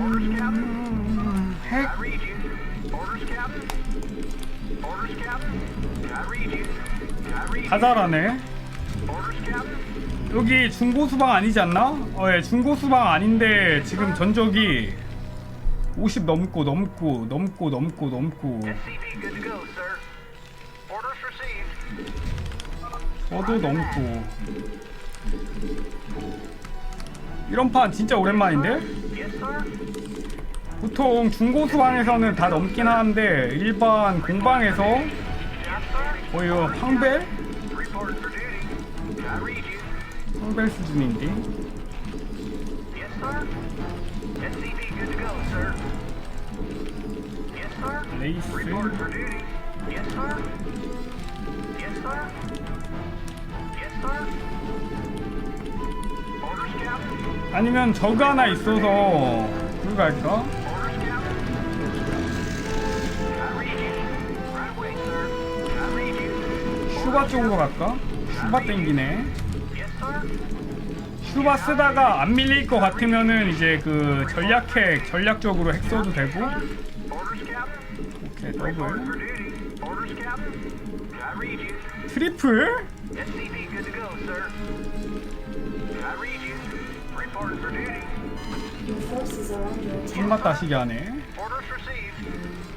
음, 다 잘하네. 여기 중고 수방 아니지 않나? 어, 예, 중고 수방 아닌데 지금 전적이 50 넘고 넘고 넘고 넘고 넘고. 저도 넘고 이런 판 진짜 오랜만인데? 보통 중고 수 방에서는 다 넘긴 하는데 일반 공방에서. 거의 황벨? 황벨 수준인데. 레이스 아니면 저거 하나 있어서 그거 갈까? 슈바 쪽으로 갈까? 슈바 땡기네. 슈바 쓰다가 안 밀릴 것 같으면은 이제 그 전략핵 전략적으로 핵 써도 되고. 오케이 더블. 트리플? 손맛 다시게 하네 Orders received.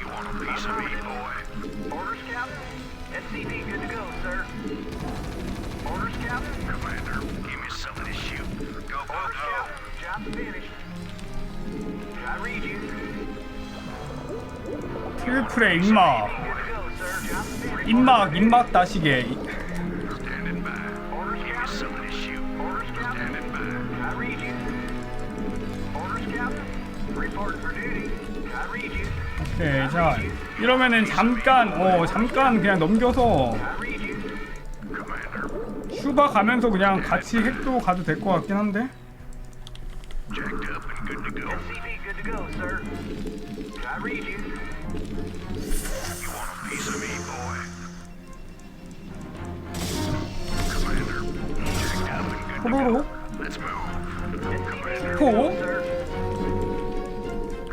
You want a piece of me, boy? Orders, Captain. SCV good to go, sir. Orders, Captain. Commander, give me something to shoot. Go, go, Orders, Captain. Job finished. I read you. 트리플의 입막. 입막 입막 다시게 오케이 자 이러면은 잠깐 어 잠깐 그냥 넘겨서. 슈바 가면서 그냥 같이 핵도 가도 될 것 같긴 한데 투포 sir.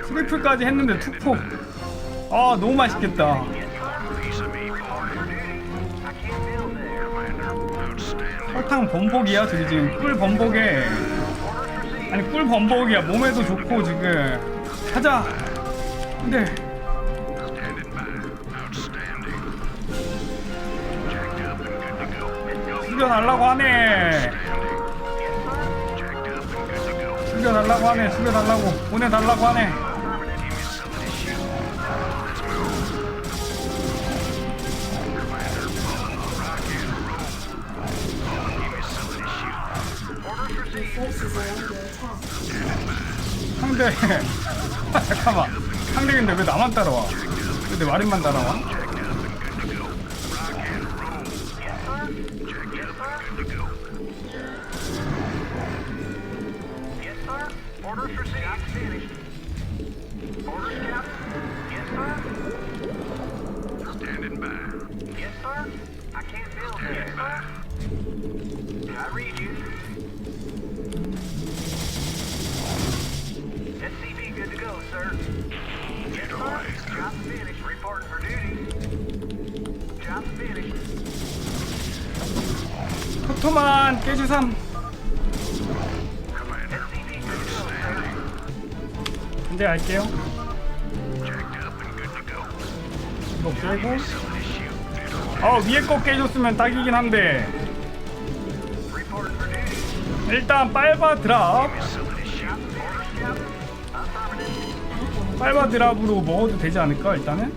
트리플까지 했는데 투포 아 너무 맛있겠다. 설탕 범벅이야 저기 지금 꿀 범벅에. 아니 꿀 범벅이야 몸에도 좋고 지금 가자 근데. 죽여달라고 하네. 죽여달라고 하네 죽여달라고 보내달라고 하네 상대 아, 잠깐만 상대 근데 왜 나만 따라와 왜내 마린만 따라와. I read you. Go, sir. Yes, sir. Job finished. Reporting for duty. Job finished. 포토만 깨주삼 to go. 이거 shoot. 어 위에 거 깨줬으면 딱이긴 한데. 일단 빨바 드랍 빨바 드랍으로 먹어도 되지 않을까 일단은.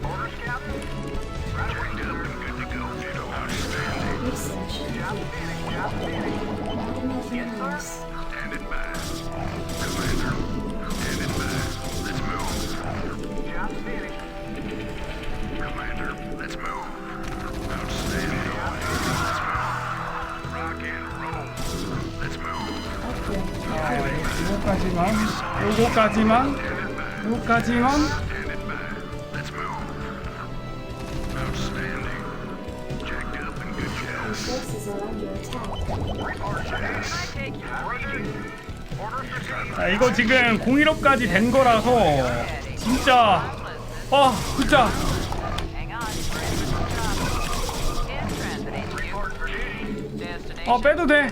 요거까지만 요거까지만 여기까지만 아, 이거 지금 015까지 된 거라서 진짜 아 진짜. 아 빼도 돼.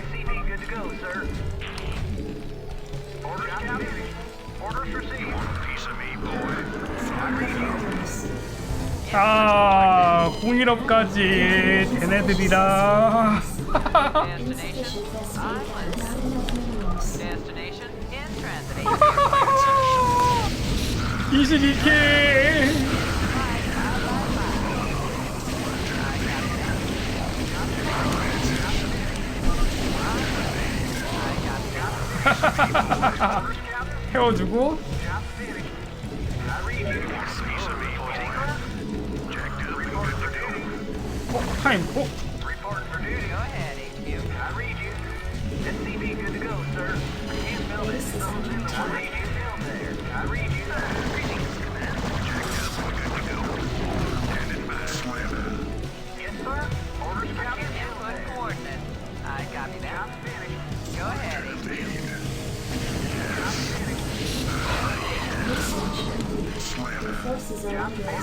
아, 공일업까지 걔네들이라. 이십이킬 태워주고 I read you. To time. Oh. Report for duty. HQ. I read you. Good to go, sir. Can't build it. This is a long way.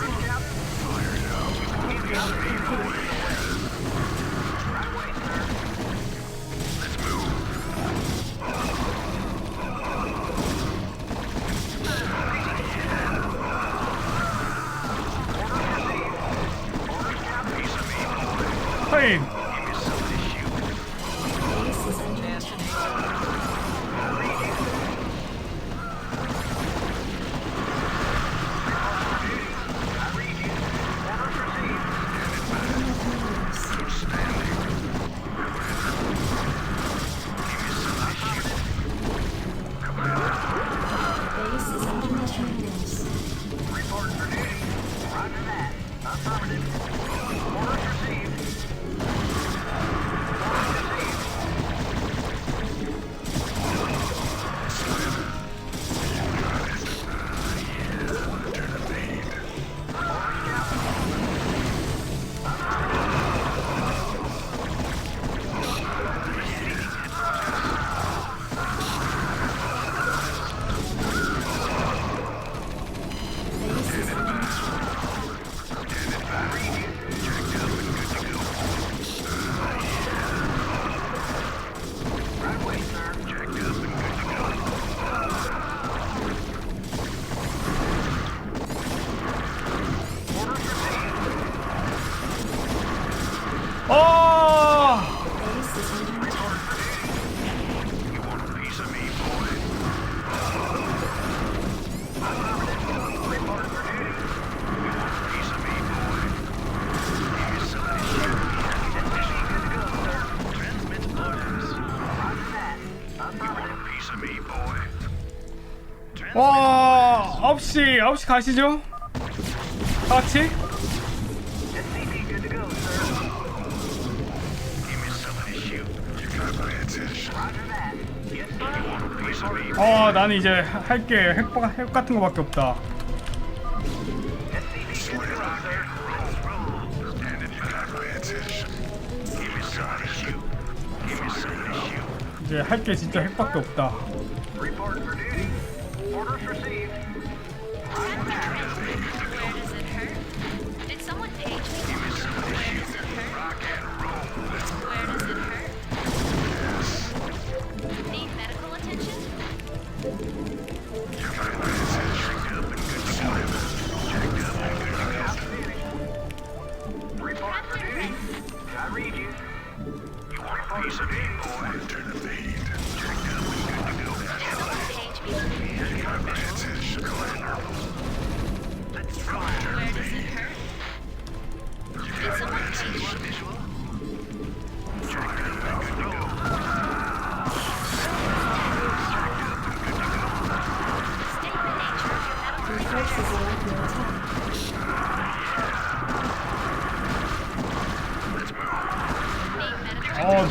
9시 9시 가시죠? 다 같이? 어 나는 이제 할게. 핵, 핵 같은 거밖에 없다. 이제 할 게. 진짜 핵밖에 없다.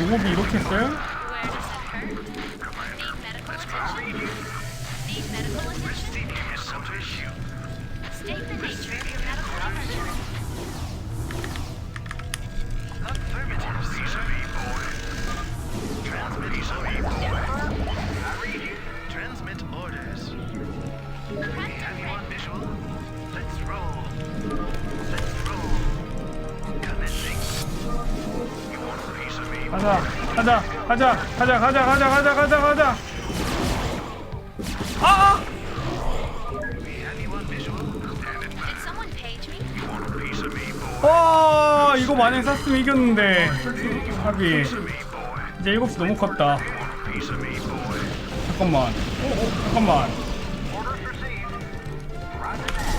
공업이 이렇게 써요? State the. 가자 가자 가자 가자 가자 가자 가자. 아! 와 이거 만약에 샀으면 이겼는데. 하기. 이제 7시 너무 컸다. 잠깐만. 오, 오, 잠깐만.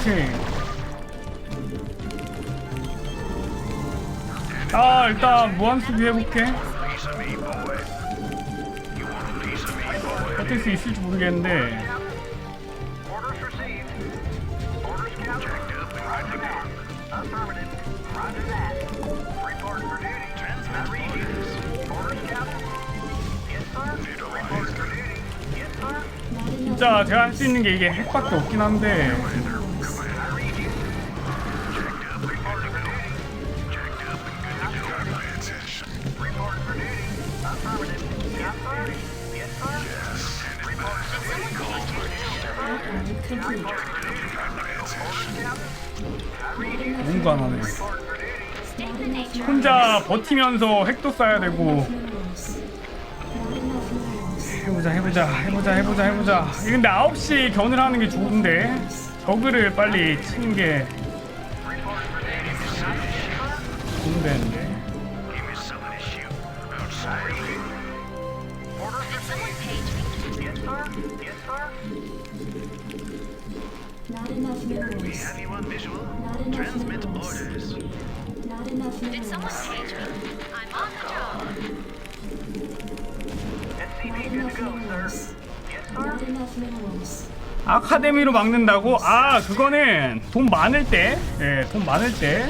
오케이. 아 일단 무한수비 해볼게. 버틸 수 있을지 모르겠는데 진짜 제가 할 수 있는 게 이게 핵밖에 없긴 한데 Yes. 뭔가 안 하네. 혼자 버티면서 핵도 쏴야 되고. 해보자 해보자 해보자 해보자 해보자 근데 9시 견을 하는 게 좋은데 저그를 빨리 치는 게 좋은데 Minerals. Have you on visual? Transmit orders. Did someone page me? I'm on the job. SCP good to go, sir. Yes, sir. 아카데미로 막는다고? 아 그거는 돈 많을 때, 예, 돈 많을 때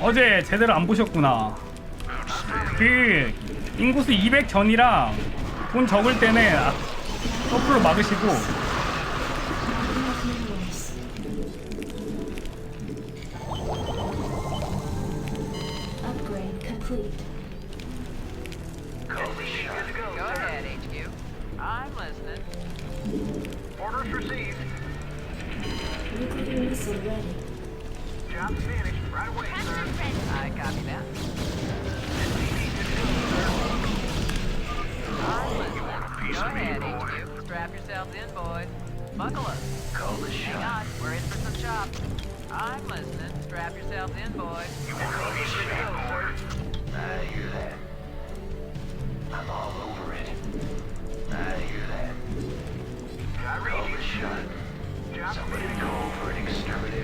어제 제대로 안 보셨구나. 그 인구수 200 전이랑 돈 적을 때는 아, 거꾸로 막으시고 Orders received. We were doing this finished. Right away, sir. I copy that. SCP to You want Go ahead, me. Strap yourselves in, boys. Buckle up. Call the shot. Hang on. We're in for some chops. I'm listening. Strap yourselves in, boys. You want to call the me, boy? I hear that. I'm all over.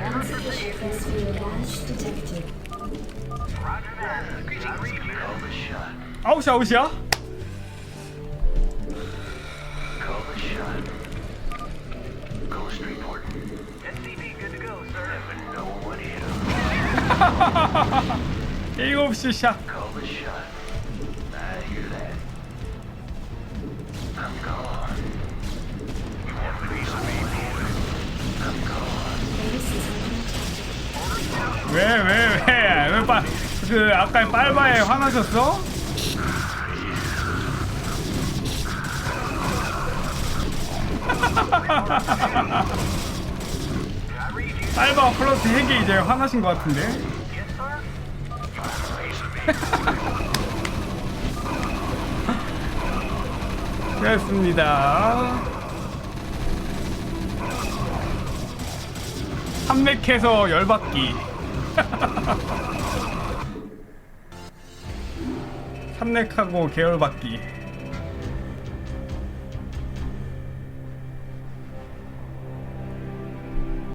Insufficient rescue launch detected. 아웃이야 아웃이야? 일곱 시 샷. 왜, 왜, 왜? 왜 빠, 그, 아까 빨바에 화나셨어? 빨바 플러스 핵이 이제 화나신 것 같은데? 됐습니다. 삼맥해서 열받기. 삼맥하고 계열 받기.